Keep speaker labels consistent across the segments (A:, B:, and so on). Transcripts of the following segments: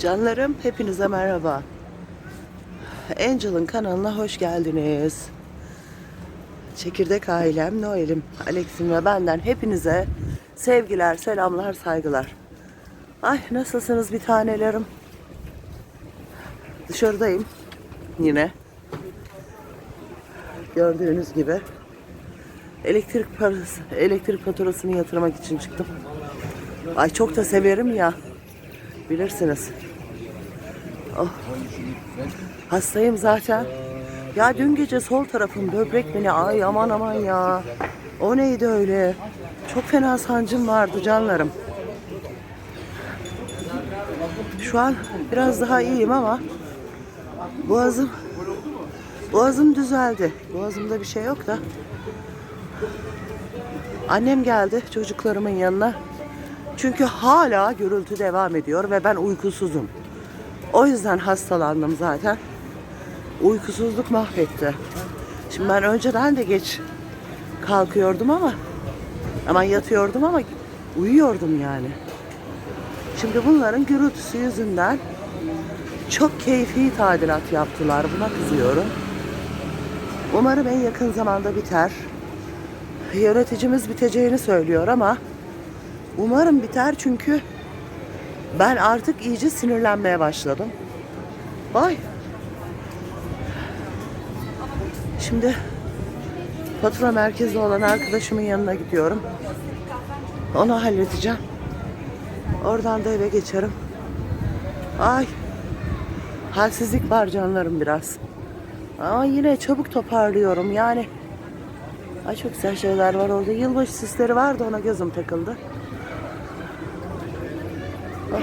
A: Canlarım hepinize merhaba. Angel'ın kanalına hoş geldiniz. Çekirdek ailem, Noel'im, Alex'im ve benden hepinize sevgiler, selamlar, saygılar. Ay nasılsınız bir tanelerim? Dışarıdayım yine. Gördüğünüz gibi. Elektrik parası, elektrik faturasını yatırmak için çıktım. Ay çok da severim ya. Bilirsiniz. Oh. Hastayım zaten. Ya dün gece sol tarafım böbrek beni ay aman aman ya. O neydi öyle? Çok fena sancım vardı canlarım. Şu an biraz daha iyiyim ama boğazım boğazım düzeldi. Boğazımda bir şey yok da. Annem geldi çocuklarımın yanına. Çünkü hala gürültü devam ediyor ve ben uykusuzum. O yüzden hastalandım zaten. Uykusuzluk mahvetti. Şimdi ben önceden de geç kalkıyordum ama ama yatıyordum ama uyuyordum yani. Şimdi bunların gürültüsü yüzünden çok keyfi tadilat yaptılar. Buna kızıyorum. Umarım en yakın zamanda biter. Yöneticimiz biteceğini söylüyor ama umarım biter çünkü ben artık iyice sinirlenmeye başladım. Vay. Şimdi fatura merkezi olan arkadaşımın yanına gidiyorum. Onu halledeceğim. Oradan da eve geçerim. Ay. Halsizlik var canlarım biraz. Ama yine çabuk toparlıyorum yani. Ay çok güzel şeyler var orada. Yılbaşı süsleri vardı ona gözüm takıldı. Bak.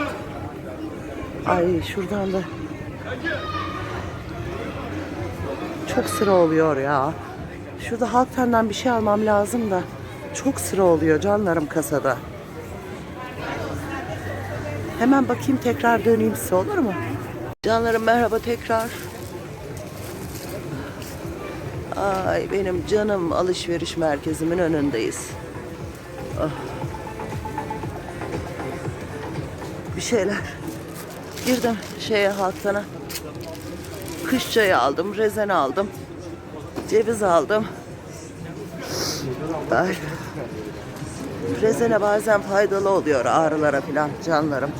A: Ay şuradan da çok sıra oluyor ya. Şurada halktandan bir şey almam lazım da çok sıra oluyor canlarım kasada. Hemen bakayım tekrar döneyim size olur mu? Canlarım merhaba tekrar. Ay benim canım alışveriş merkezimin önündeyiz. Ah. Bir şeyler. Girdim şeye halktana. Kış çayı aldım, rezen aldım. Ceviz aldım. Ay. Rezene bazen faydalı oluyor ağrılara falan canlarım.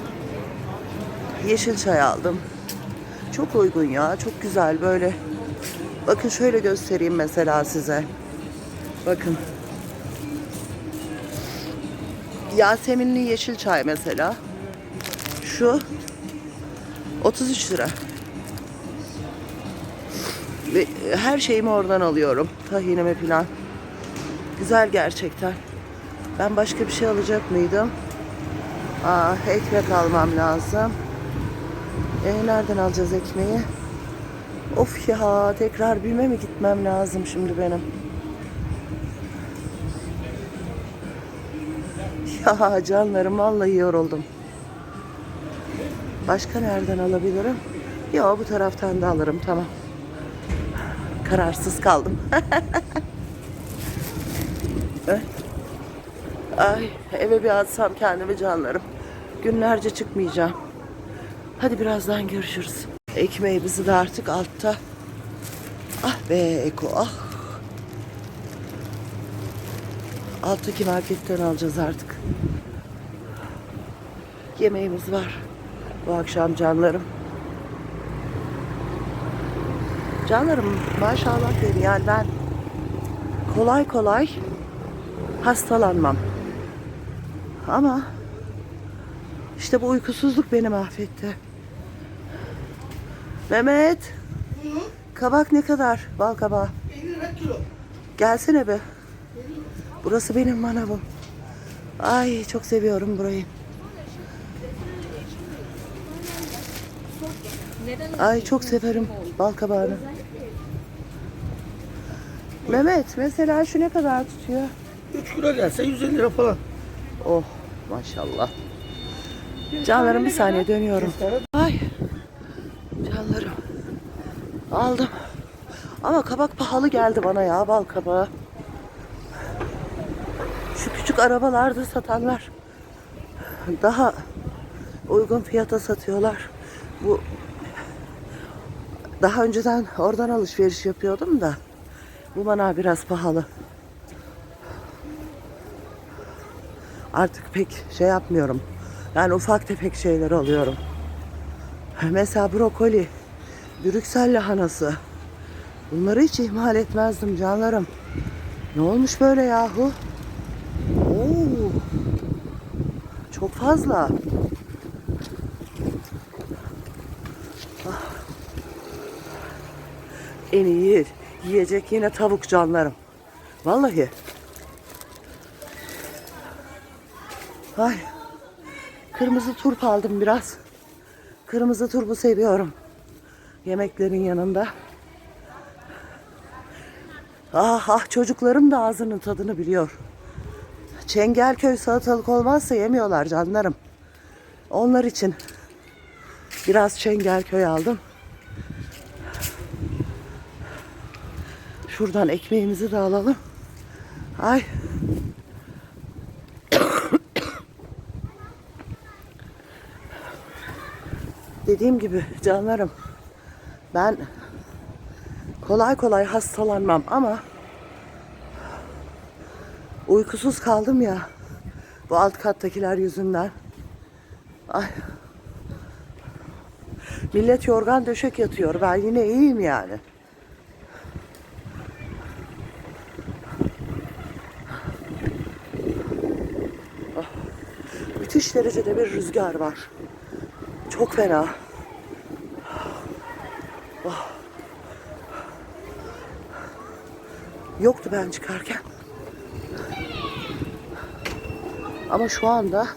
A: Yeşil çay aldım. Çok uygun ya, çok güzel böyle. Bakın şöyle göstereyim mesela size. Bakın. Yaseminli yeşil çay mesela. Şu 33 lira. Ve her şeyimi oradan alıyorum. Tahinimi falan. Güzel gerçekten. Ben başka bir şey alacak mıydım? Aa, ekmek almam lazım. E, nereden alacağız ekmeği? Of ya tekrar BİM'e mi gitmem lazım şimdi benim? Ya canlarım vallahi yoruldum. Başka nereden alabilirim? Yo bu taraftan da alırım tamam. Kararsız kaldım. Eh. Ay eve bir atsam kendimi canlarım. Günlerce çıkmayacağım. Hadi birazdan görüşürüz. Ekmeğimizi de artık altta. Ah be Eko ah. Alttaki marketten alacağız artık. Yemeğimiz var. Bu akşam canlarım. Canlarım maşallah diyeyim yani ben kolay kolay hastalanmam. Ama işte bu uykusuzluk beni mahvetti. Mehmet. Kabak ne kadar? Bal kabağı.
B: 50 lira kilo.
A: Gelsene be. Burası benim manavım. Ay çok seviyorum burayı. Ay çok severim bal kabağını. Mehmet mesela şu ne kadar tutuyor?
B: 3 kilo gelse 150 lira falan.
A: Oh maşallah. Canlarım bir saniye dönüyorum. Ay canlarım. Aldım. Ama kabak pahalı geldi bana ya bal kabağı. Şu küçük arabalarda satanlar daha uygun fiyata satıyorlar. Bu daha önceden oradan alışveriş yapıyordum da bu bana biraz pahalı. Artık pek şey yapmıyorum. Yani ufak tefek şeyler alıyorum. Mesela brokoli, Brüksel lahanası. Bunları hiç ihmal etmezdim canlarım. Ne olmuş böyle yahu? Oo. Çok fazla. En iyi yiyecek yine tavuk canlarım. Vallahi. Ay. Kırmızı turp aldım biraz. Kırmızı turpu seviyorum. Yemeklerin yanında. Ah ah çocuklarım da ağzının tadını biliyor. Çengelköy salatalık olmazsa yemiyorlar canlarım. Onlar için biraz Çengelköy aldım. Şuradan ekmeğimizi de alalım. Ay. Dediğim gibi canlarım ben kolay kolay hastalanmam ama uykusuz kaldım ya bu alt kattakiler yüzünden. Ay. Millet yorgan döşek yatıyor. Ben yine iyiyim yani. Derecede bir rüzgar var. Çok fena. Ah. Yoktu ben çıkarken. Ama şu anda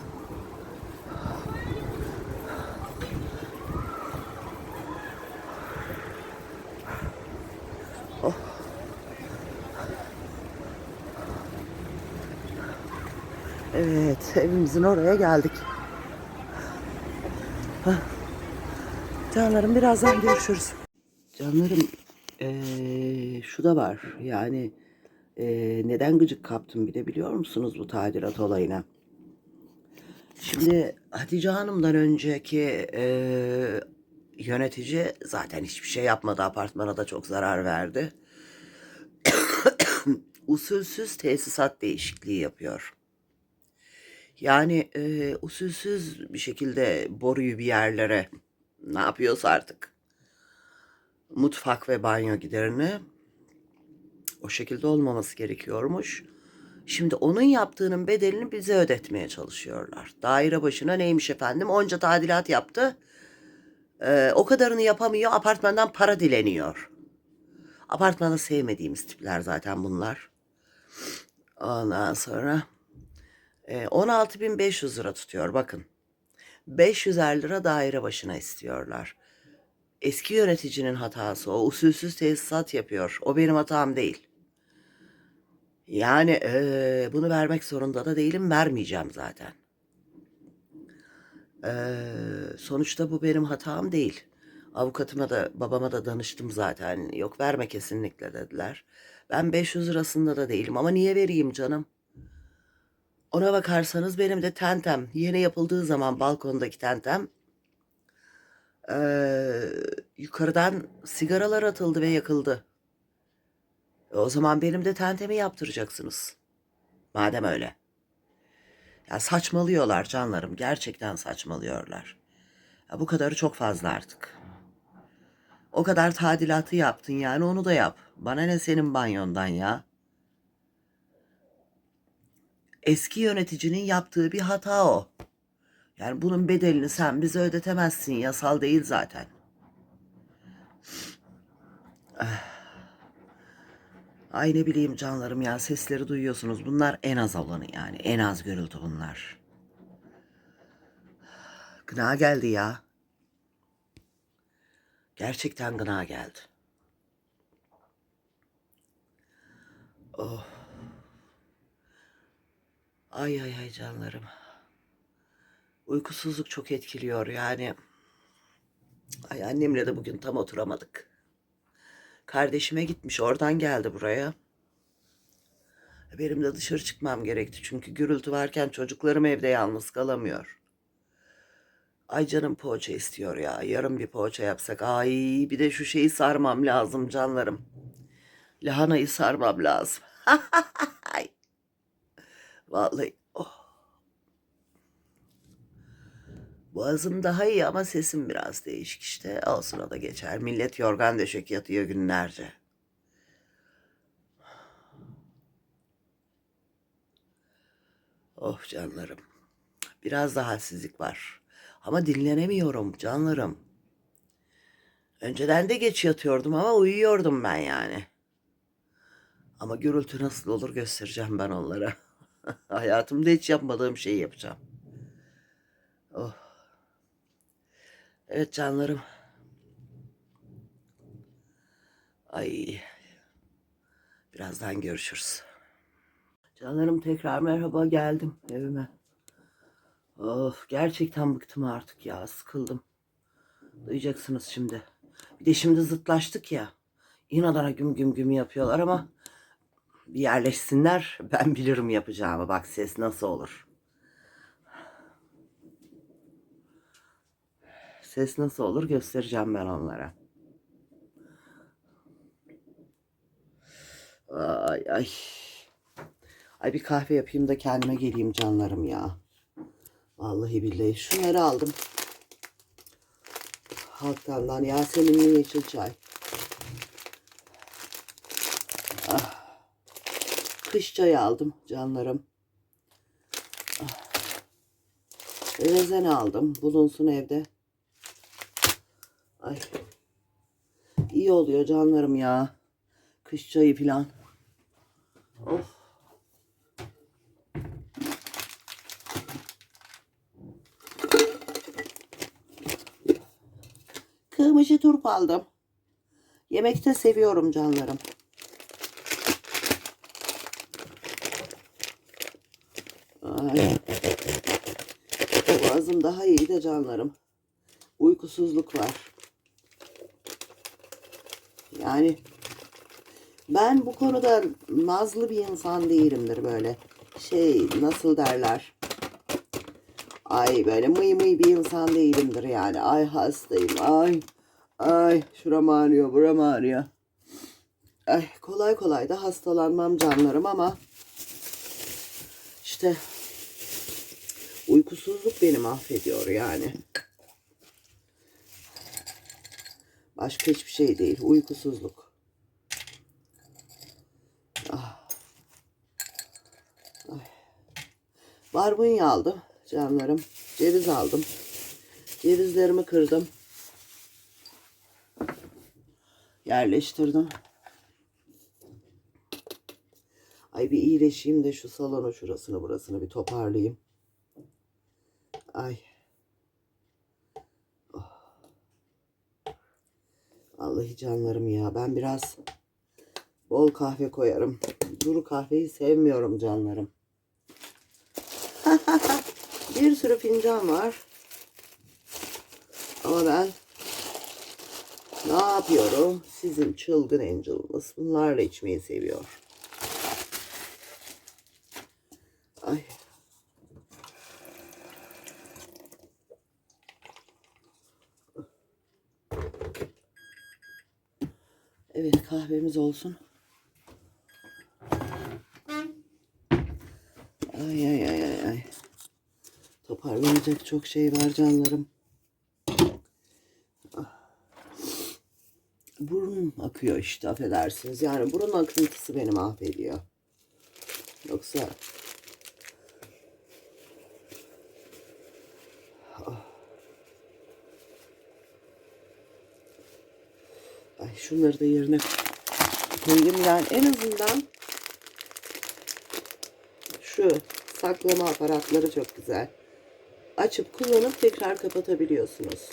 A: Oh. Evet, evimizin oraya geldik. Canlarım birazdan görüşürüz. Canlarım eee, şu da var yani eee, neden gıcık kaptım bir de biliyor musunuz bu tadilat olayına? Şimdi Hatice Hanım'dan önceki eee, yönetici zaten hiçbir şey yapmadı apartmana da çok zarar verdi. Usulsüz tesisat değişikliği yapıyor. Yani e, usulsüz bir şekilde boruyu bir yerlere ne yapıyorsa artık mutfak ve banyo giderini o şekilde olmaması gerekiyormuş. Şimdi onun yaptığının bedelini bize ödetmeye çalışıyorlar. Daire başına neymiş efendim? Onca tadilat yaptı. Ee, o kadarını yapamıyor. Apartmandan para dileniyor. Apartmanı sevmediğimiz tipler zaten bunlar. Ondan sonra 16.500 lira tutuyor bakın. 500'er lira daire başına istiyorlar. Eski yöneticinin hatası o. Usulsüz tesisat yapıyor. O benim hatam değil. Yani eee, bunu vermek zorunda da değilim. Vermeyeceğim zaten. Eee, sonuçta bu benim hatam değil. Avukatıma da babama da danıştım zaten. Yok verme kesinlikle dediler. Ben 500 lirasında da değilim ama niye vereyim canım? Ona bakarsanız benim de tentem yeni yapıldığı zaman balkondaki tentem eee, yukarıdan sigaralar atıldı ve yakıldı. E, o zaman benim de tentemi yaptıracaksınız. Madem öyle. Ya saçmalıyorlar canlarım. Gerçekten saçmalıyorlar. Ya bu kadarı çok fazla artık. O kadar tadilatı yaptın yani onu da yap. Bana ne senin banyondan ya? Eski yöneticinin yaptığı bir hata o. Yani bunun bedelini sen bize ödetemezsin. Yasal değil zaten. Ay ne bileyim canlarım ya sesleri duyuyorsunuz. Bunlar en az olanı yani. En az gürültü bunlar. Gına geldi ya. Gerçekten gına geldi. Oh. Ay ay ay canlarım. Uykusuzluk çok etkiliyor yani. Ay annemle de bugün tam oturamadık. Kardeşime gitmiş oradan geldi buraya. Benim de dışarı çıkmam gerekti çünkü gürültü varken çocuklarım evde yalnız kalamıyor. Ay canım poğaça istiyor ya. Yarın bir poğaça yapsak. Ay bir de şu şeyi sarmam lazım canlarım. Lahanayı sarmam lazım. Vallahi oh. Boğazım daha iyi ama sesim biraz değişik işte. Olsun o da geçer. Millet yorgan döşek yatıyor günlerce. Oh canlarım. Biraz da halsizlik var. Ama dinlenemiyorum canlarım. Önceden de geç yatıyordum ama uyuyordum ben yani. Ama gürültü nasıl olur göstereceğim ben onlara. Hayatımda hiç yapmadığım şeyi yapacağım. Oh. Evet canlarım. Ay. Birazdan görüşürüz. Canlarım tekrar merhaba geldim evime. Of gerçekten bıktım artık ya sıkıldım. Duyacaksınız şimdi. Bir de şimdi zıtlaştık ya. İnadına güm güm güm yapıyorlar ama yerleşsinler ben bilirim yapacağımı. Bak ses nasıl olur. Ses nasıl olur göstereceğim ben onlara. Ay ay. Ay bir kahve yapayım da kendime geleyim canlarım ya. Vallahi billahi şunları aldım. Halktandan Yasemin'in yeşil çay. Kış çayı aldım canlarım. Ah. Rezen aldım. Bulunsun evde. Ay. İyi oluyor canlarım ya. Kış çayı filan. Of. Kırmızı turp aldım. Yemekte seviyorum canlarım. Ay. Boğazım daha iyi de canlarım. Uykusuzluk var. Yani ben bu konuda nazlı bir insan değilimdir böyle. Şey nasıl derler? Ay böyle mıy mıy bir insan değilimdir yani. Ay hastayım. Ay. Ay şuram ağrıyor, buram ağrıyor. Ay kolay kolay da hastalanmam canlarım ama işte uykusuzluk beni mahvediyor yani. Başka hiçbir şey değil. Uykusuzluk. Ah. Ay. Barbunya aldım canlarım. Ceviz aldım. Cevizlerimi kırdım. Yerleştirdim. Ay bir iyileşeyim de şu salonu şurasını burasını bir toparlayayım. Ay. Oh. Vallahi canlarım ya. Ben biraz bol kahve koyarım. Duru kahveyi sevmiyorum canlarım. Bir sürü fincan var. Ama ben ne yapıyorum? Sizin çılgın angel'ınız bunlarla içmeyi seviyor. Evet kahvemiz olsun. Ay ay ay ay ay. Toparlanacak çok şey var canlarım. Ah. Burun akıyor işte affedersiniz. Yani burun akıntısı beni mahvediyor. Yoksa şunları da yerine koyayım. Yani en azından şu saklama aparatları çok güzel. Açıp kullanıp tekrar kapatabiliyorsunuz.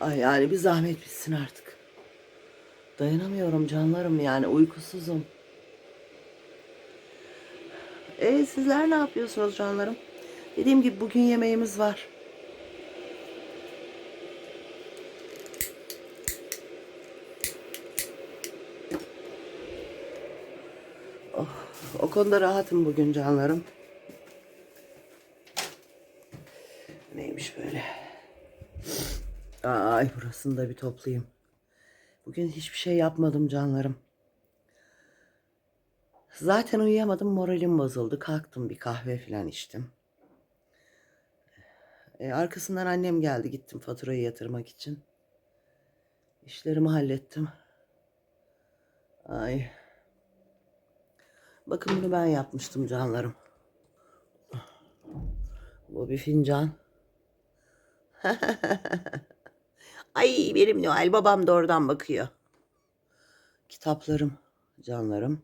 A: Ay yani bir zahmet bitsin artık. Dayanamıyorum canlarım yani uykusuzum. E sizler ne yapıyorsunuz canlarım? Dediğim gibi bugün yemeğimiz var. Oh, o konuda rahatım bugün canlarım. Neymiş böyle? Ay burasını da bir toplayayım. Bugün hiçbir şey yapmadım canlarım. Zaten uyuyamadım moralim bozuldu. Kalktım bir kahve falan içtim. E, arkasından annem geldi gittim faturayı yatırmak için. İşlerimi hallettim. Ay. Bakın bunu ben yapmıştım canlarım. Bu bir fincan. Ay benim Noel babam da oradan bakıyor. Kitaplarım canlarım.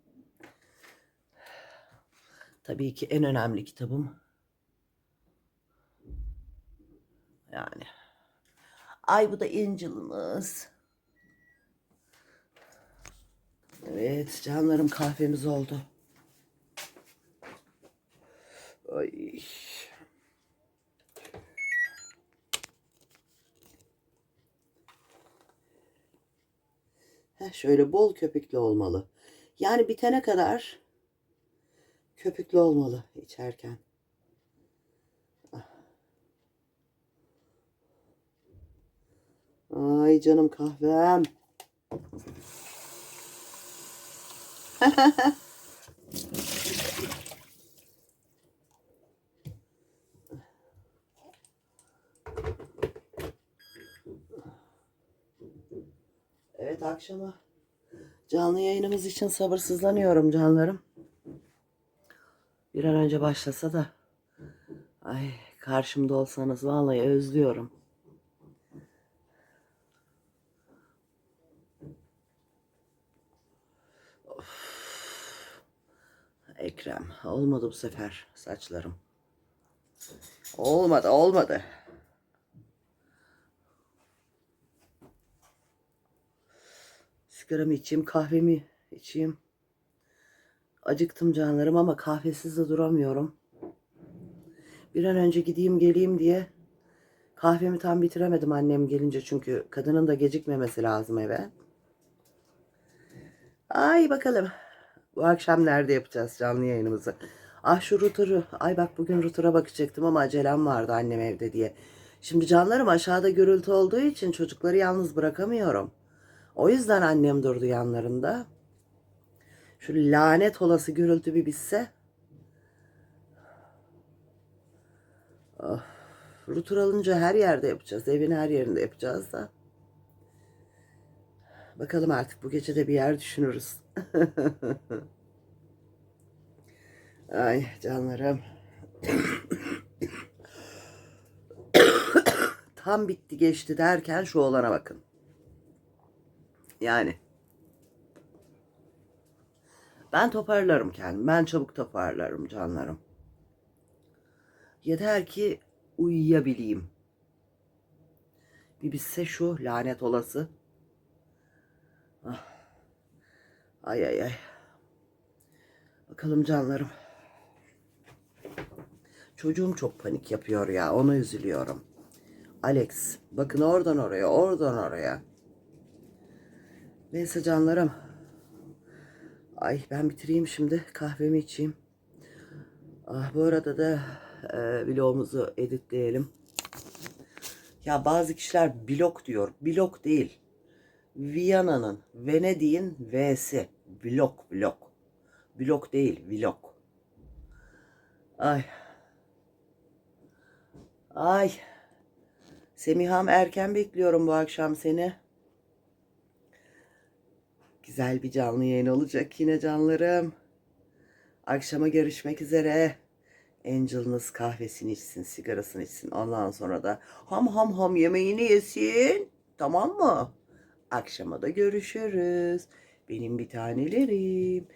A: Tabii ki en önemli kitabım. Yani. Ay bu da Angel'ımız. Evet canlarım kahvemiz oldu. Ay. Şöyle bol köpüklü olmalı. Yani bitene kadar köpüklü olmalı içerken. Ay canım kahvem. Evet akşama canlı yayınımız için sabırsızlanıyorum canlarım. Bir an önce başlasa da ay karşımda olsanız vallahi özlüyorum. Ekrem olmadı bu sefer saçlarım. Olmadı olmadı. Sigaramı içeyim, kahvemi içeyim. Acıktım canlarım ama kahvesiz de duramıyorum. Bir an önce gideyim geleyim diye kahvemi tam bitiremedim annem gelince çünkü kadının da gecikmemesi lazım eve. Ay bakalım. Bu akşam nerede yapacağız canlı yayınımızı? Ah şu router'ı. Ay bak bugün router'a bakacaktım ama acelem vardı annem evde diye. Şimdi canlarım aşağıda gürültü olduğu için çocukları yalnız bırakamıyorum. O yüzden annem durdu yanlarında. Şu lanet olası gürültü bir bitse. Oh. Rutur alınca her yerde yapacağız. Evin her yerinde yapacağız da. Bakalım artık bu gece de bir yer düşünürüz. Ay canlarım. Tam bitti geçti derken şu olana bakın. Yani. Ben toparlarım kendimi. Ben çabuk toparlarım canlarım. Yeter ki uyuyabileyim. Bir bitse şu lanet olası. Ah. Ay ay ay. Bakalım canlarım. Çocuğum çok panik yapıyor ya. Ona üzülüyorum. Alex. Bakın oradan oraya, oradan oraya. Neyse canlarım. Ay ben bitireyim şimdi. Kahvemi içeyim. Ah, bu arada da e, vlogumuzu editleyelim. Ya bazı kişiler blok diyor. Blok değil. Viyana'nın, Venedik'in V'si. Blok, blok. Blok değil, vlog. Ay. Ay. Semiham erken bekliyorum bu akşam seni. Güzel bir canlı yayın olacak yine canlarım. Akşama görüşmek üzere. Angel'ınız kahvesini içsin, sigarasını içsin. Ondan sonra da ham ham ham yemeğini yesin. Tamam mı? Akşama da görüşürüz. Benim bir tanelerim.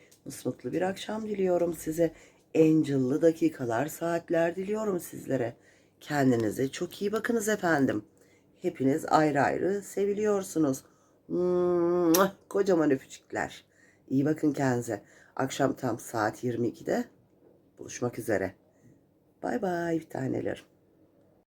A: Mutlu bir akşam diliyorum size. Angel'lı dakikalar, saatler diliyorum sizlere. Kendinize çok iyi bakınız efendim. Hepiniz ayrı ayrı seviliyorsunuz. Kocaman öpücükler. İyi bakın kendinize. Akşam tam saat 22'de buluşmak üzere. Bay bay tanelerim.